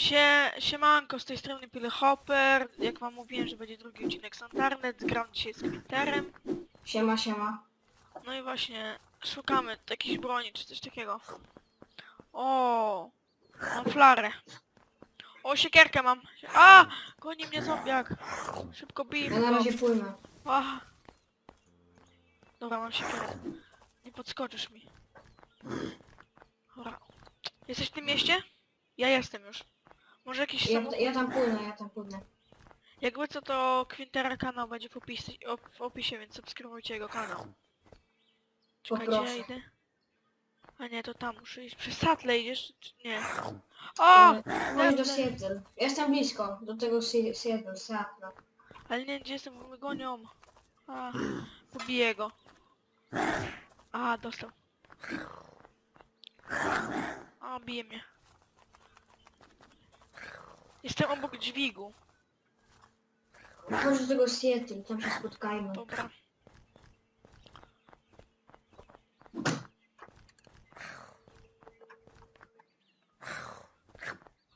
Sie, siemanko, z tej strony Pile Hopper. Jak wam mówiłem, że będzie drugi odcinek z Antarnet, gram dzisiaj z Quinterem. Siema, siema. No i właśnie szukamy jakiejś broni czy coś takiego. O, mam flarę. O, siekierkę mam. A! Goni mnie zombiak. Szybko bij Ja na razie płynę. A. Dobra, mam siekierę. Nie podskoczysz mi. Dobra. Jesteś w tym mieście? Ja jestem już. Może jakiś Ja, samochód... ja tam płynę, ja tam płynę. Jakby co to Quintera kanał będzie w opisie, op- w opisie więc subskrybujcie jego kanał. Czekajcie, ja Poproszę. idę. A nie, to tam muszę iść. Przez Satle idziesz? Czy nie? O! E, Chodź do Seattle. Jestem blisko, do tego Se- Seattle, Seattle. Ale nie gdzie jestem, bo mnie gonią. A, pobiję go. A, dostał. A, bije mnie. Jestem obok dźwigu. Chodź do tego Seattle, tam się spotkajmy. Dobra.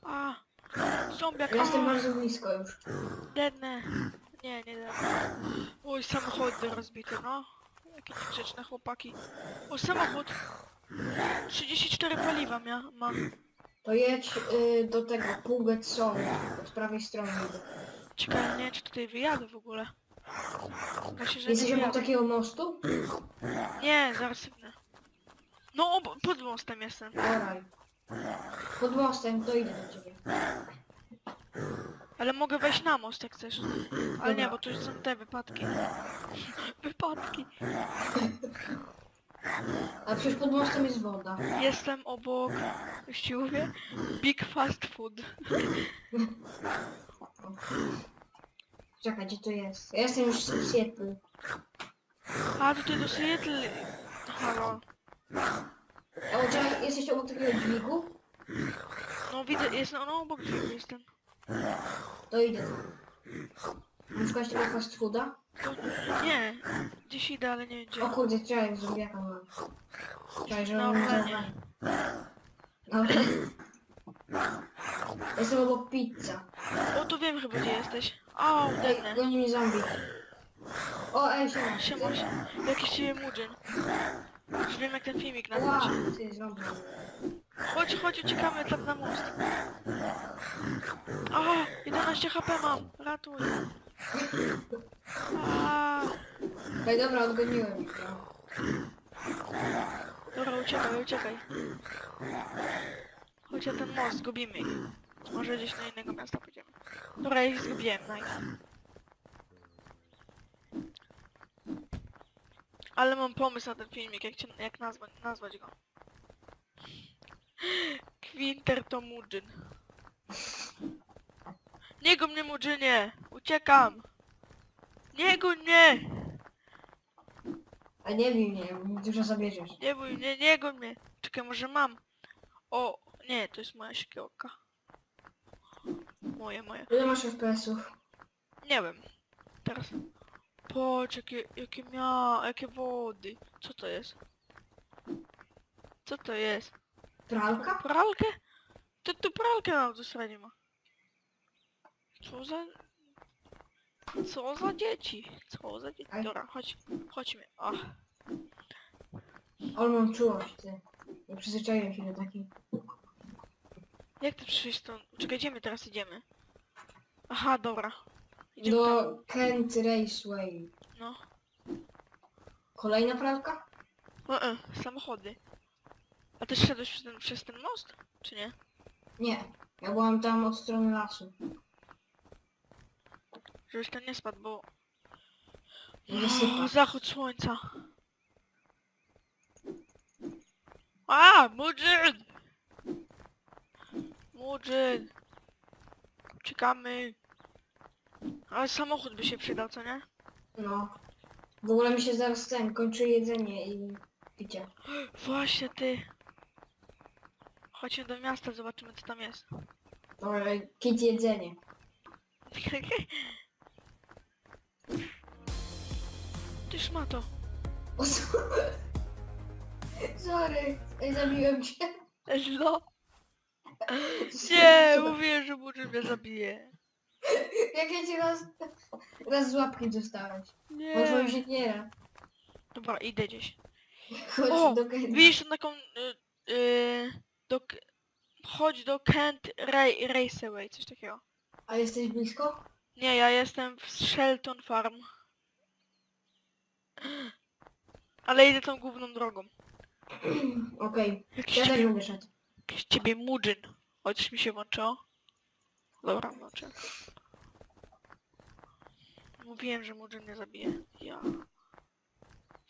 A, zombiak, Ja jestem a, bardzo blisko już. dedne. Nie, nie dedne. Oj, samochody rozbite, no. Jakie niegrzeczne chłopaki. O, samochód. 34 paliwa mia, ma. To jedź y, do tego Puget Sound, od prawej strony. Ciekawe, nie wiem, czy tutaj wyjadę w ogóle. Myślę, że nie Jesteś obok wyjadę. takiego mostu? Nie, zaraz sypnę. No, pod mostem jestem. Oraj. Pod mostem, to idę do ciebie. Ale mogę wejść na most jak chcesz. Ale nie, bo tu już są te wypadki. Wypadki. A przecież pod mostem jest woda. Jestem obok, już ci mówię, Big Fast Food. Czekaj, gdzie to jest? Ja jestem już w Seattle. A, tutaj do Seattle. Halo. O, czekaj, jesteś obok takiego dźwigu? No widzę, jest, no, no obok drzwi jestem. To idę. Szukać tego fast fooda? Nie, gdzieś idę, ale nie wiem gdzie. O kurde, czekaj, zombiaka mam. Czekaj, że No, mam fajnie. No. Jestem obok pizza. O, tu wiem chyba gdzie jesteś. O, Ej, dedne. goni mnie zombie. O, ej, siema. Siema, siema. Jakiś ciebie mudzyn. Już wiem jak ten filmik Ła, nazwać. ty zombie. Chodź, chodź, uciekamy tam na most. O, 11 HP mam. Ratuj. Ej, dobra, odgoniłem ich. no. dobra, uciekaj, uciekaj. Chodź na ten most, zgubimy ich. Może gdzieś na innego miasta pójdziemy. Dobra, ich zgubiłem, nice. Ale mam pomysł na ten filmik, jak, cię, jak nazwać, nazwać go. Quinter to Mudzyn. Nie go mnie Mudzynie! Uciekam! Nie go mnie! A nie bij mnie, bo mi dużo zabierzesz. Nie bój mnie, nie go mnie! Czekaj, może mam. O, nie, to jest moja szkiełka. Moje, moje. Ile masz FPS-ów? Nie wiem. Teraz. Patrz, jakie, jakie mia, jakie wody. Co to jest? Co to jest? Pralka? Pralkę? To tu pralkę na autostradzie ma. Co za... Co za dzieci? Co za dzieci? Aj. Dobra, chodź, chodźmy. Ach. Ale mam czułość, ty. Nie przyzwyczaiłem się do takiej. Jak ty przyszłeś stąd? Czekaj, gdzie my teraz idziemy? Aha, dobra. Idziemy tam. Do Kent Raceway. No. Kolejna pralka? E, e, samochody. A ty szedłeś przez ten, przez ten most? Czy nie? Nie. Ja byłam tam od strony lasu. Żebyś tam nie spadł, bo... O, zachód słońca. A, Mudzyn! Mudzyn! Czekamy. Ale samochód by się przydał, co nie? No. W ogóle mi się zaraz ten kończy jedzenie i picie. Właśnie ty. Chodźmy do miasta, zobaczymy co tam jest. Dobra, kit jedzenie. Ty szmato. O, so- Sorry, Ej, zabiłem cię. No. Nie, mówię, że Murzyn mnie zabije. Jak ja cię raz, raz z łapki dostałeś. Nie. Bo twoją siekiera. Dobra, idę gdzieś. Chodź O, do Kenta. Widzisz taką... Y, y, do, K- chodź do Kent Ray, Raceway, coś takiego. A jesteś blisko? Nie, ja jestem w Shelton Farm. Ale idę tą główną drogą. Okej. Jakiś Ja też ciebie, będę szedł. jakiś ciebie Murzyn. Chociaż mi się włączyło. Dobra, włączę. Mówiłem, że Murzyn nie zabije. Ja.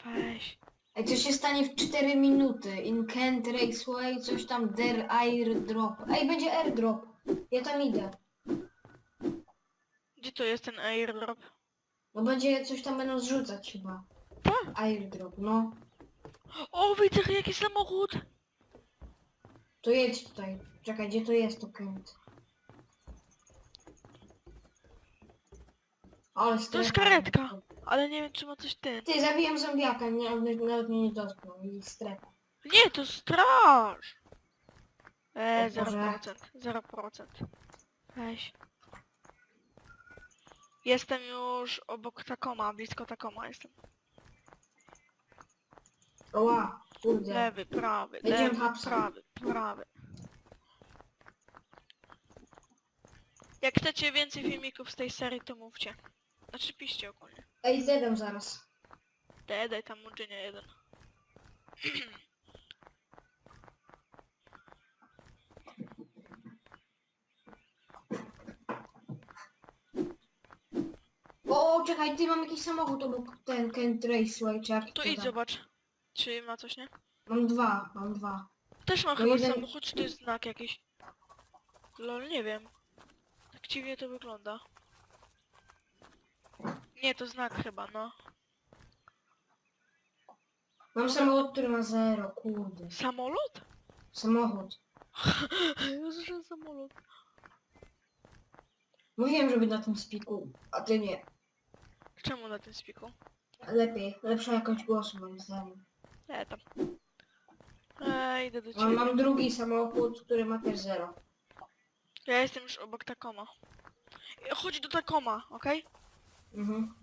Weź. Ej, co się stanie w 4 minuty? In Kent Raceway, coś tam, der airdrop. Ej, będzie airdrop. Ja tam idę. Gdzie to jest ten airdrop? No będzie coś tam będą zrzucać chyba. Tak. Airdrop, no. O, widzę jaki samochód! To jedź tutaj. Czekaj, gdzie to jest to Kent? Ale To jest strefa. karetka. Ale nie wiem, czy ma coś ten. Ty, zabiłem zombiaka, nie, nawet nawet mnie nie dotknął. I strefa. Nie, to straż! Eee, O Boże. 0%. 0%. Weź. Jestem już obok Takoma, blisko Takoma jestem. Oła, kurde. Lewy, prawy, Będziemy lewy, hapsa. prawy, prawy. Jak chcecie więcej filmików z tej serii, to mówcie. Znaczy piszcie ogólnie. Ej, zjadam zaraz. Daj, daj tam uczynię jeden. O, czekaj, ty mam jakiś samochód obok ten Kent Raceway, czy jak To idź zobacz. Czy ma coś, nie? Mam dwa, mam dwa. Też mam No chyba jeden- samochód, czy to jest znak jakiś? Lol, nie wiem. Tak dziwnie to wygląda. Nie, to znak chyba, no. Mam samochód, który ma zero, kurde. Samolot? Samochód. Ja słyszę samolot. Mówiłem, żeby na tym spiku, a ty nie. Czemu na tym spiku? Lepiej, lepsza jakość głosu moim zdaniem. E, tam. E, idę do Mam, ciebie. mam drugi samochód, który ma też zero. Ja jestem już obok Takoma. Chodź do Takoma, okej? Mhm.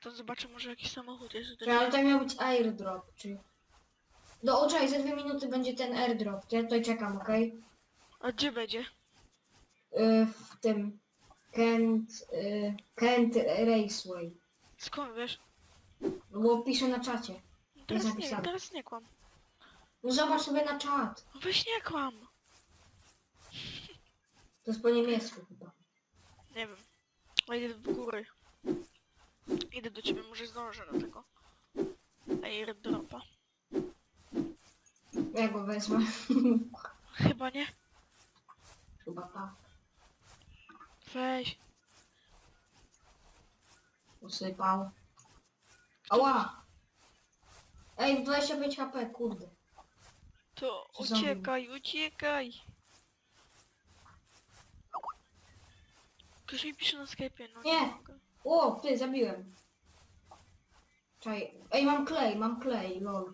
To zobaczę, może jakiś samochód jest. Czekaj, ale to miał być airdrop, czy... No oczaj, za dwie minuty będzie ten airdrop, to ja tutaj czekam, okej? A gdzie będzie? Y, w tym... Kent... Y, Kent Raceway. Skąd wiesz? No bo piszę na czacie. No Teraz nie, napisane. teraz nie kłam. No zobacz sobie na czat. No weź nie kłam. To jest po niemiecku chyba. Nie wiem. A idę w góry. Idę do ciebie, może zdążę do tego. Airdropa. Ja go wezmę. Chyba nie. chyba tak. Weź. Usypał. Ała! Ej, 25 HP, kurde. To uciekaj, uciekaj. Ktoś mi pisze na Skype'ie, no Nie. mogę. O, ty, zabiłem. Czaj. Ej, mam klej, mam klej, lol.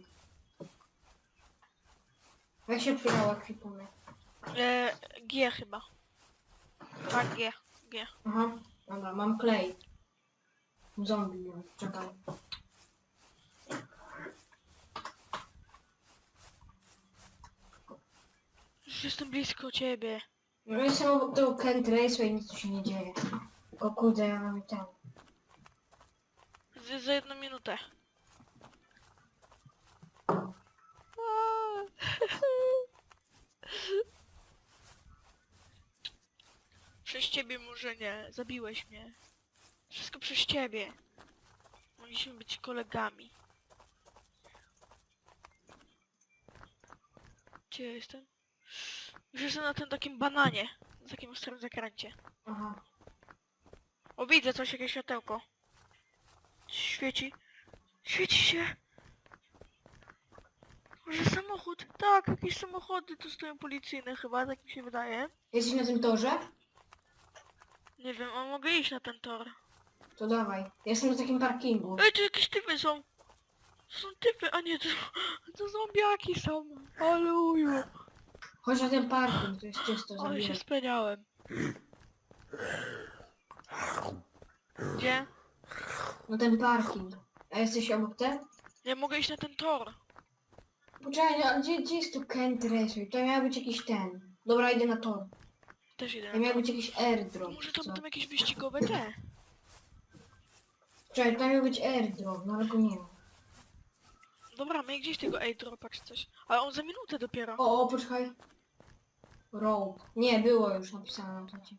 Jak się otwierało ekwipunek? E, G chyba. Tak, G. G. Aha, dobra, mam klej. Zombie, no, czekaj. Już jestem blisko ciebie. No jestem obok tego Kent Raceway i nic tu się nie dzieje. Tylko kurde, ja mam. Z, za jedną minutę. Przez ciebie może nie. Zabiłeś mnie. Wszystko przez ciebie. Mogliśmy być kolegami. Gdzie ja jestem? Już jestem na tym takim bananie. Na takim ostrym zakręcie. Aha. O, widzę coś, jakieś światełko. Świeci. Świeci się. Może samochód? Tak, jakieś samochody tu stoją policyjne chyba, tak mi się wydaje. Jesteś na tym torze? Nie wiem, a mogę iść na ten tor. To dawaj. Jestem na takim parkingu. Ej, tu jakieś typy są. To są typy, a nie, to, to zombiaki są. Aleluju. Chodź na ten parking, to jest czysto, Ale się zabijaj. speniałem. Gdzie? No ten parking. A jesteś obok ten? Nie mogę iść na ten tor. Poczekaj, no, a gdzie, gdzie jest tu Kent Raceway? To miał być jakiś ten. Dobra, idę na to. Też idę To na miał tor. być jakiś airdrop. Może to co? będą jakieś wyścigowe te. Czekaj, tam miał być airdrop, no ale go nie ma. Dobra, my gdzieś tego airdropa czy coś. Ale on za minutę dopiero. O, o, poczekaj. Road. Nie, było już napisane na czacie.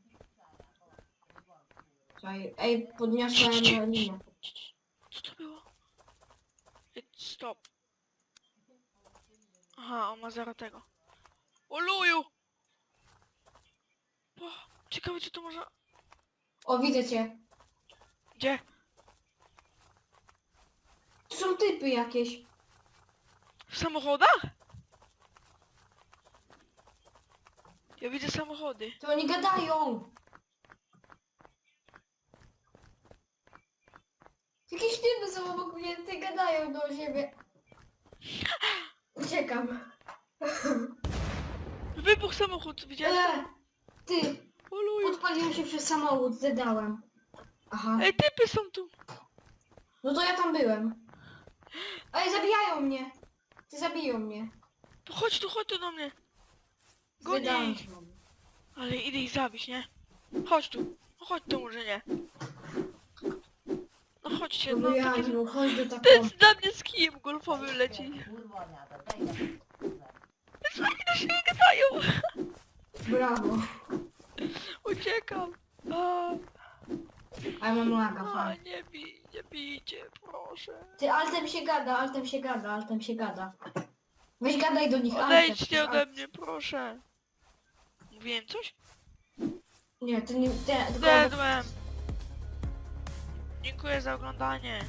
Czekaj, ej, podniosłem linię. Co to było? Ej, Stop. Aha, on ma zero tego. O luju! O, ciekawe czy to można... O, widzę cię. Gdzie? Tu są typy jakieś. W samochodach? Ja widzę samochody. To oni gadają. Jakieś typy są obok mnie, ty gadają do siebie. Uciekam. Wybuch samochód, widziałeś? E, ty, O luju. odpaliłem się przez samochód, zdałem. Aha, Ej, typy są tu. no to ja tam byłem. Ej, zabijają mnie. Ty zabiją mnie. To chodź tu, chodź tu do mnie. Wydałem się. Ale idę ich zabić, nie? Chodź tu. No chodź tu, może nie. No chodźcie, no No ja, taki... no chodź do To taką. jest na mnie z kijem golfowym leci. Oni do siebie gadają. Brawo. Uciekam. A, A ja mam laga, a fajnie. nie bij, nie bijcie, proszę. Ty, altem się gada, altem się gada, altem się gada. Weź gadaj do nich, altem. Odejdźcie ode mnie, proszę. Mówiłem coś? Nie, to nie, tylko... Zjadłem. Dziękuję za oglądanie.